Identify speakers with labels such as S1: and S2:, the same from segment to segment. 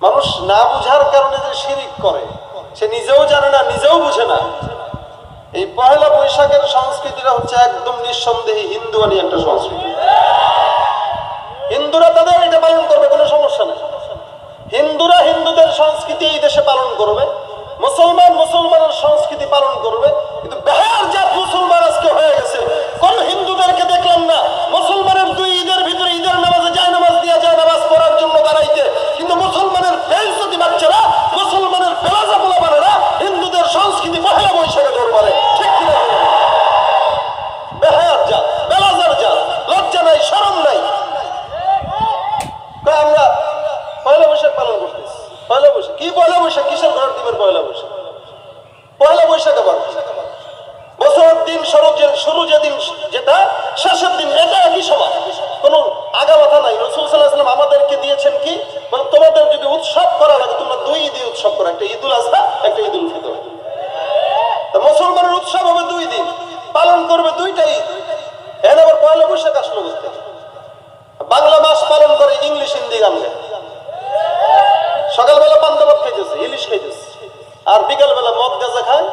S1: মানুষ না বুঝার কারণে যে শিরিক করে, সে নিজেও জানে না, নিজেও বুঝে না। এই পয়লা বৈশাখের সংস্কৃতিটা হচ্ছে একদম নিঃসন্দেহে হিন্দুয়ানি একটা সংস্কৃতি। হিন্দুরা তাদের এটা পালন করবে, কোনো সমস্যা নেই। হিন্দুরা হিন্দুদের সংস্কৃতি এই দেশে পালন করবে। মুসলমান মুসলমানের সংস্কৃতি পালন করবে কিন্তু বেহার জাত মুসলমান আজকে হয়ে গেছে কোন হিন্দুদেরকে দেখলাম না মুসলমানের দুই ঈদের ভিতরে ঈদের নামাজে যায় নামাজ দিয়ে যায় নামাজ পড়ার জন্য দাঁড়াইতে কিন্তু মুসলমানের বেলসতি বাচ্চারা মুসলমানের বেলাজা পোলাপানেরা হিন্দুদের সংস্কৃতি পহেলা বৈশাখে দরবারে ঠিক কিনা বলুন? বেহায়ার জাত বেলাজার জাত লজ্জা নাই শরম নাই কয় আমরা পয়লা বৈশাখ পালন করতেছি পয়লা বৈশাখ কি পয়লা বৈশাখ কিসের ঘর দিবেন পয়লা বৈশাখ পয়লা বৈশাখ আবার বছরের দিন শুরু যে শুরু যেদিন যেটা শেষের দিন এটা একই সমান কোনো আগা মাথা নাই রসুল সাল্লাহাম আমাদেরকে দিয়েছেন কি মানে তোমাদের যদি উৎসব করা লাগে তোমরা দুই ঈদই উৎসব করো একটা ঈদুল আজহা একটা ঈদুল ফিতর তা মুসলমানের উৎসব হবে দুই দিন পালন করবে দুইটাই এর আবার পয়লা বৈশাখ আসলো বুঝতে বাংলা মাস পালন করে ইংলিশ হিন্দি গান গায় সকালবেলা পান্তাবাদ খাইতেছে ইলিশ খাইতেছে আর বিকালবেলা মদ গাঁজা খায়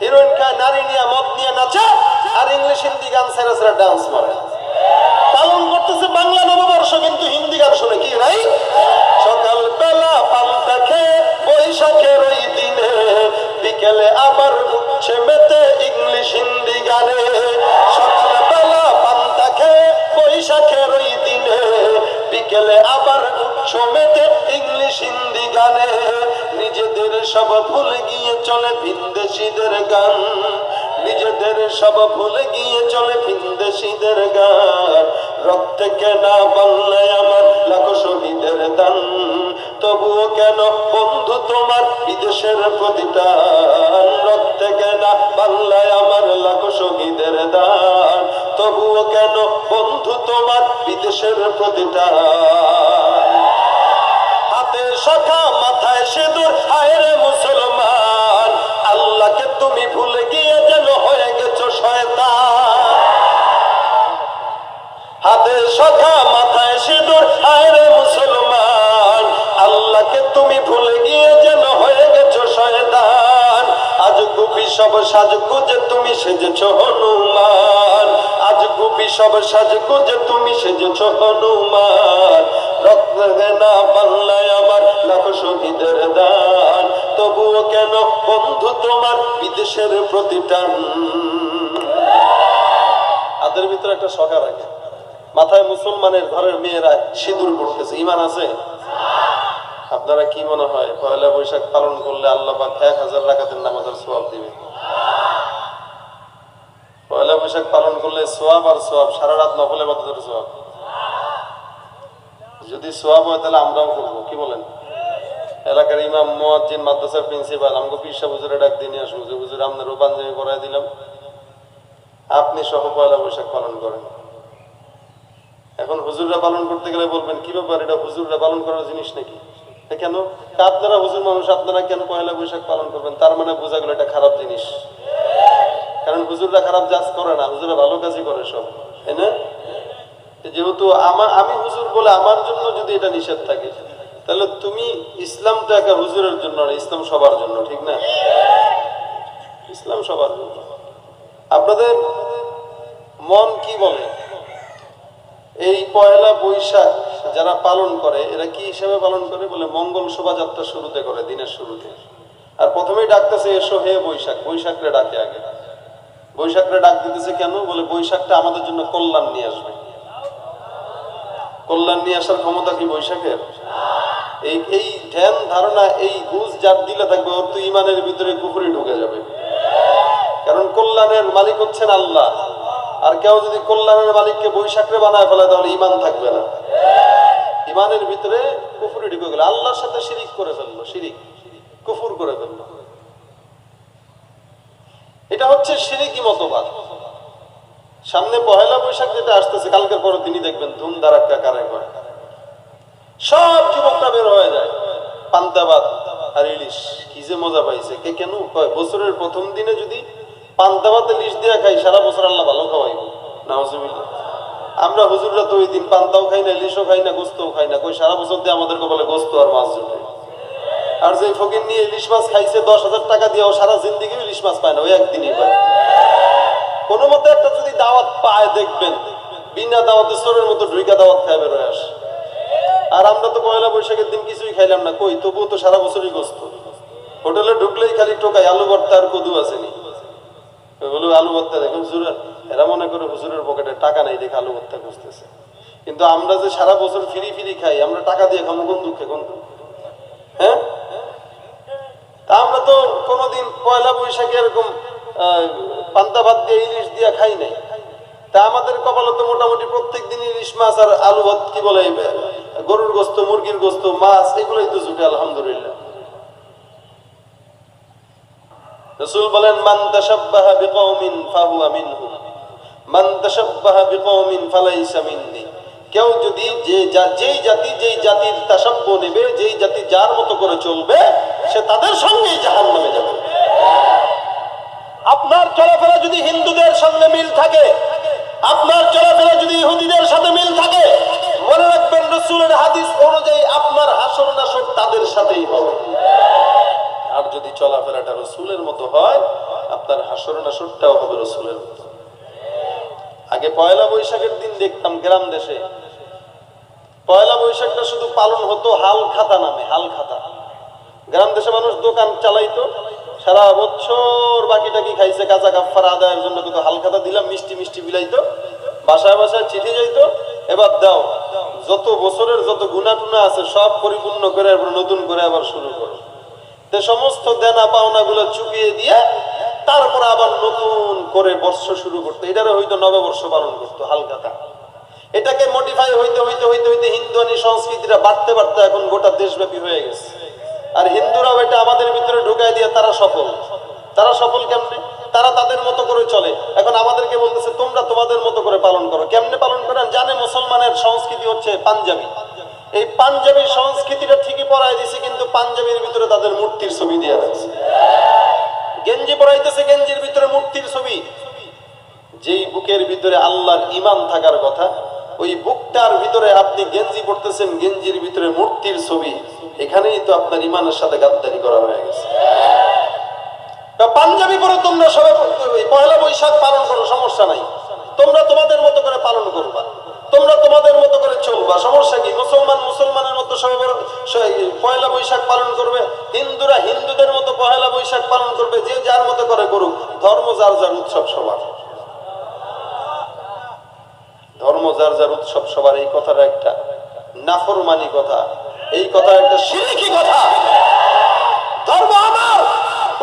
S1: হিরোইন খায় নারী নিয়ে মদ নিয়ে নাচে আর ইংলিশ, হিন্দি গান সেরা সেরা ডান্স মারে। পালন করতেছে বাংলা নববর্ষ, কিন্তু হিন্দি গান শুনে কি নাই? সকালবেলা পান্তা খেয়ে, বৈশাখের ওই দিনে বিকেলে আবার উঠছে মেতে ইংলিশ, হিন্দি গানে। সকালবেলা পান্তা খেয়ে, বৈশাখের ওই দিনে বিকেলে আবার উঠছ মেতে ইংলিশ, হিন্দি গানে। নিজেদের সব ভুলে গিয়ে চলে ভিনদেশিদের গান। নিজেদের সব ভুলে গিয়ে চলে ভিনদেশিদের গান। রক্তে কেনা বাংলায় আমার লাখো শহীদের দান? তবুও কেন বন্ধু তোমার বিদেশের প্রতিটান রক্তে কেনা বাংলায় আমার লাখো শহীদের দান? তবুও কেন বন্ধু তোমার বিদেশের প্রতিটান শাখা মাথায় সিঁদুর হায়রে মুসলমান, আল্লাহকে তুমি ভুলে গিয়ে যেন হয়ে গেছো শয়তান। হাতে শাখা মাথায় সিঁদুর হায়রে মুসলমান, আল্লাহকে তুমি ভুলে গিয়ে যেন হয়ে গেছো শয়তান। আজ গুপি সব সাজগুজে তুমি সেজেছো হনুমান। আজ গুপি সব সাজগুজে তুমি সেজেছো হনুমান। রক্ত না বাংলায় আমার লাখ শহীদের দান। তবুও কেন বন্ধু তোমার বিদেশের প্রতিটান তাদের ভিতরে একটা সকা রাখে। মাথায় মুসলমানের ঘরের মেয়েরা সিঁদুর পড়তেছে। ইমান আছে? আপনারা কি মনে হয়, পয়লা বৈশাখ পালন করলে আল্লাহ পাক এক হাজার রাখাতের নামাজের সোয়াব দিবে? পয়লা বৈশাখ পালন করলে সোয়াব আর সোয়াব সারা রাত নকলে বাতাদের সোয়াব যদি সোয়াব হয়, তাহলে আমরাও করব। কি বলেন? এলাকার ইমাম, মোয়াজ্জিন, মাদ্রাসার প্রিন্সিপাল আমাকে পিসা হুজুরে ডাক দিয়ে নিয়ে আসব যে হুজুর আপনার রূপাঞ্জলি করাই দিলাম। আপনি সহ পয়লা বৈশাখ পালন করেন। এখন হুজুররা পালন করতে গেলে বলবেন, কি ব্যাপার? এটা হুজুররা পালন করার জিনিস নাকি? কেন? আপনারা হুজুর মানুষ, আপনারা কেন পয়লা বৈশাখ পালন করবেন? তার মানে বোঝা গেল এটা খারাপ জিনিস। কারণ হুজুররা খারাপ কাজ করে না হুজুরা ভালো কাজই করে সব। তাই না? যেহেতু আমি হুজুর বলে আমার জন্য যদি এটা নিষেধ থাকে, তাহলে তুমি ইসলাম তো একা হুজুরের জন্য ইসলাম সবার জন্য, ঠিক না? ইসলাম সবার জন্য। আপনাদের মন কি বলে? এই পয়লা বৈশাখ যারা পালন করে, এরা কি হিসাবে পালন করে বলে? মঙ্গল শোভাযাত্রা শুরুতে করে, দিনের শুরুতে। আর প্রথমেই ডাকতেছে, এসো হে বৈশাখ। বৈশাখরে ডাকে আগে। বৈশাখরে ডাক দিতেছে কেন? বলে, বৈশাখটা আমাদের জন্য কল্যাণ নিয়ে আসবে। কল্যাণ নিয়ে আসার ক্ষমতা কি বৈশাখের? এই এই ধ্যান ধারণা, এই বুঝ যার দিলে থাকবে, ওর তো ইমানের ভিতরে কুপুরি ঢুকে যাবে। কারণ কল্যাণের মালিক হচ্ছেন আল্লাহ। আর কেউ যদি কল্যাণের মালিককে বৈশাখরে বানায় ফেলে, তাহলে ইমান থাকবে না। ইমানের ভিতরে কুফুরি ঢুকে গেল। আল্লাহর সাথে শিরিক করে ফেলল, শিরিক, কুফুর করে ফেলল। এটা হচ্ছে শিরিকি মতবাদ। সামনে পহেলা বৈশাখ যেটা আসতেছে, কালকের পরের দিনই দেখবেন ধুম ধারাক্কা কারে। করে সব যুবকরা বের হয়ে যায়। পান্তাবাদ আর ইলিশ, কি যে মজা পাইছে, কে কেন কয়? বছরের প্রথম দিনে যদি পান্তাবাদ ইলিশ দিয়া খাই, সারা বছর আল্লাহ ভালো খাওয়াইব। নাউজুবিল্লাহ। আমরা হুজুররা তো ওই দিন পান্তাও খাই না, ইলিশও খাই না, গোস্তও খাই না, কই সারা বছর দিয়ে আমাদের কপালে গোস্ত আর মাছ জুটে। আর যে ফকির নিয়ে ইলিশ মাছ খাইছে, দশ হাজার টাকা দিয়ে সারা জিন্দিগি ইলিশ মাছ পায় না, ওই একদিনই পায়। কোনো মতে একটা যদি দাওয়াত পায় দেখবেন, বিনা দাওয়াতে চোরের মতো ঢুইকা দাওয়াত খায় বেরোয় আসে। আর আমরা তো পয়লা বৈশাখের দিন কিছুই খাইলাম না, কই? তবুও তো সারা বছরই গোস্ত। হোটেলে ঢুকলেই খালি টোকাই আলু ভর্তা আর কদু আসেনি। বলো আলু ভর্তা দেখো হুজুর। এরা মনে করে হুজুরের পকেটে টাকা নাই দেখে আলু ভর্তা খুঁজতেছে। কিন্তু আমরা যে সারা বছর ফিরি ফিরি খাই, আমরা টাকা দিয়ে খাব কোন দুঃখে, কোন? হ্যাঁ? তা আমরা তো কোনোদিন পয়লা বৈশাখে এরকম পান্তা ভাত দিয়ে ইলিশ দিয়ে খাই নাই। তা আমাদের কপালে তো মোটামুটি প্রত্যেক দিন ইলিশ মাছ আর আলু ভাত কি বলে গরুর গোস্ত, মুরগির গোস্ত, মাছ, এগুলোই তো জুটে, আলহামদুলিল্লাহ। রসুল বলেন, মান ফাহুয়া মান ফালাইসা কেউ যদি যে যেই জাতি, যেই জাতির তাসাব্য নেবে, যেই জাতি যার মতো করে চলবে, সে তাদের সঙ্গেই চলাফেরা যদি হিন্দুদের সঙ্গে মিল থাকে, আপনার চলাফেরা যদি ইহুদিদের সাথে মিল থাকে, মনে রাখবেন রসুলের হাদিস অনুযায়ী আপনার হাসর নাসর তাদের সাথেই হবে। আর যদি চলাফেরাটা রসুলের মতো হয়, আপনার হাসর নাসরটাও হবে রসুলের মতো। আগে পয়লা বৈশাখের দিন দেখতাম গ্রাম দেশে। পয়লা বৈশাখটা শুধু পালন হতো হাল খাতা নামে হাল খাতা গ্রাম দেশে মানুষ দোকান চালাইতো সারা বছর বাকি টাকি খাইছে? কাঁচা কাফার আদায়ের জন্য কিন্তু হাল খাতা দিলাম, মিষ্টি মিষ্টি বিলাইতো। বাসায় বাসায় চিঠি যাইতো, এবার দাও। যত বছরের যত গুণা টুনা আছে, সব পরিপূর্ণ করে এবার নতুন করে আবার শুরু করো। তে সমস্ত দেনা পাওনা গুলো চুকিয়ে দিয়ে, তারপর আবার নতুন করে বর্ষ শুরু করতো। এটারে হয়তো নববর্ষ পালন করতো হালকাতা এটাকে মডিফাই হইতে হইতে হইতে হইতে হিন্দুয়ানি সংস্কৃতিটা বাড়তে বাড়তে এখন গোটা দেশব্যাপী হয়ে গেছে। আর হিন্দুরাও এটা আমাদের ভিতরে দিয়ে তারা সফল। তারা সফল কেমনে? তারা তাদের মতো করে চলে। এখন আমাদেরকে বলতেছে, তোমরা তোমাদের মতো করে পালন করো। কেমনে পালন করেন? জানে মুসলমানের সংস্কৃতি হচ্ছে পাঞ্জাবি। এই পাঞ্জাবি সংস্কৃতিটা ঠিকই পড়াই দিছে, কিন্তু পাঞ্জাবির ভিতরে তাদের মূর্তির ছবি দিয়ে রাখছে গেঞ্জি পরাইতেছে গেঞ্জির ভিতরে মূর্তির ছবি। যেই বুকের ভিতরে আল্লাহর ইমান থাকার কথা ওই বুকটার ভিতরে আপনি গেঞ্জি পড়তেছেন গেঞ্জির ভিতরে মূর্তির ছবি। এখানেই তো আপনার ইমানের সাথে গাদ্দারি করা হয়ে গেছে। পাঞ্জাবি পরে, তোমরা সবাই পয়লা বৈশাখ পালন করো, সমস্যা নাই। তোমরা তোমাদের মতো করে পালন করবা। তোমরা তোমাদের মতো করে চলবা। সমস্যা কি? মুসলমান মুসলমানের মতো সবাই পয়লা বৈশাখ পালন করবে। হিন্দুরা হিন্দুদের মতো পয়লা বৈশাখ পালন করবে, যে যার মতো করে করুক। ধর্ম যার যার উৎসব সবার। ধর্ম যার যার উৎসব, সবার এই কথাটা একটা নাফরমানি কথা। এই কথা একটা সিরিকি কথা। ধর্ম আমার,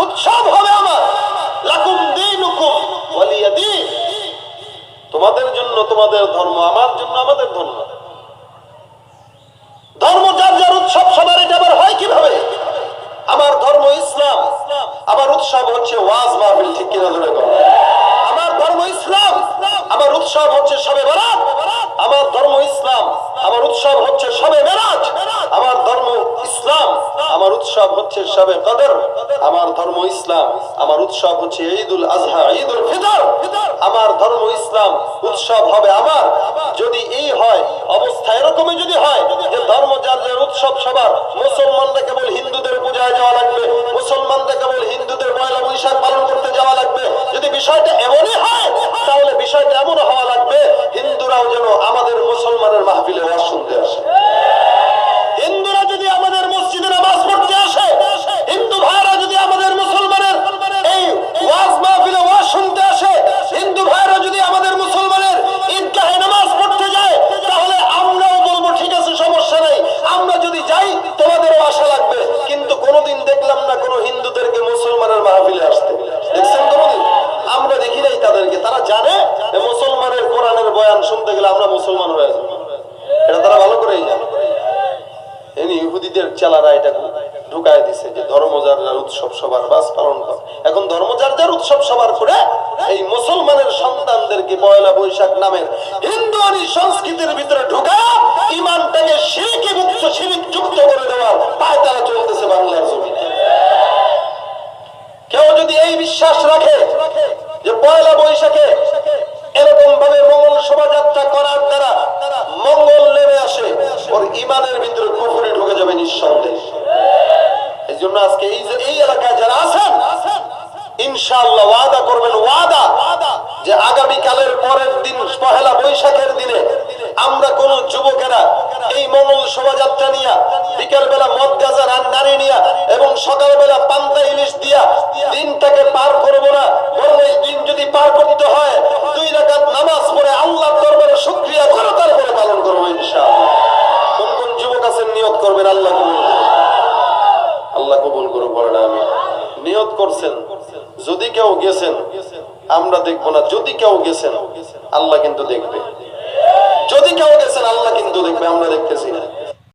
S1: উৎসব হবে আমার। লাকুম দিন। তোমাদের জন্য তোমাদের ধর্ম, আমার জন্য আমাদের ধর্ম। উৎসব হচ্ছে সবে কদর। আমার ধর্ম ইসলাম, আমার উৎসব হচ্ছে ঈদুল আজহা, ঈদুল ফিতর। আমার ধর্ম ইসলাম, উৎসব হবে আমার। যদি এই হয়, অবস্থা এরকমই যদি হয়, যে বয়ান শুনতে গেলে আমরা মুসলমান হয়ে যাব। এটা তারা ভালো করেই জানে। এনি ইহুদিদের চেলারা এটা ঢুকায় দিছে যে ধর্ম উৎসব সবার বাস পালন কর। এখন ধর্ম উৎসব সবার করে এই মুসলমানের সন্তানদেরকে পয়লা বৈশাখ নামের হিন্দুয়ানি সংস্কৃতির ভিতরে ঢুকা ইমানটাকে সিরিকে মুক্ত সিরিক যুক্ত করে দেওয়ার পায় তারা চলতেছে বাংলার জমিনে। কেউ যদি এই বিশ্বাস রাখে যে পয়লা বৈশাখে এরকম ভাবে মঙ্গল শোভাযাত্রা করার দ্বারা মঙ্গল নেমে আসে, ওর ইমানের ভিতরে কুফুরি ঢুকে যাবে নিঃসন্দেহে। এই জন্য আজকে এই যে এই এলাকায় যারা আছেন, ইনশাআল্লাহ ওয়াদা করবেন, ওয়াদা যে আগামী কালের পরের দিন, পহেলা বৈশাখের দিনে আমরা কোন যুবকেরা এই মঙ্গল শোভাযাত্রা নিয়ে বিকেল বেলা মদ গাজা রান- নারী নিয়া এবং সকালবেলা পান্তা ইলিশ দিয়া দিনটাকে পার করব না, বরং এই দিন যদি পার করতে হয়, দুই রাকাত নামাজ পড়ে আল্লাহর দরবারে শুকরিয়া করে তারপরে পালন করব ইনশাআল্লাহ। কোন কোন যুবক আছেন, নিয়ত করবেন, আল্লাহ। আল্লাহ কবুল করে পড়ে না আমি নিয়ত করছেন, যদি কেউ গেছেন, আমরা দেখব না, যদি কেউ গেছেন, আল্লাহ কিন্তু দেখবে। যদি কেউ গেছেন আল্লাহ কিন্তু দেখবে আমরা দেখতেছি।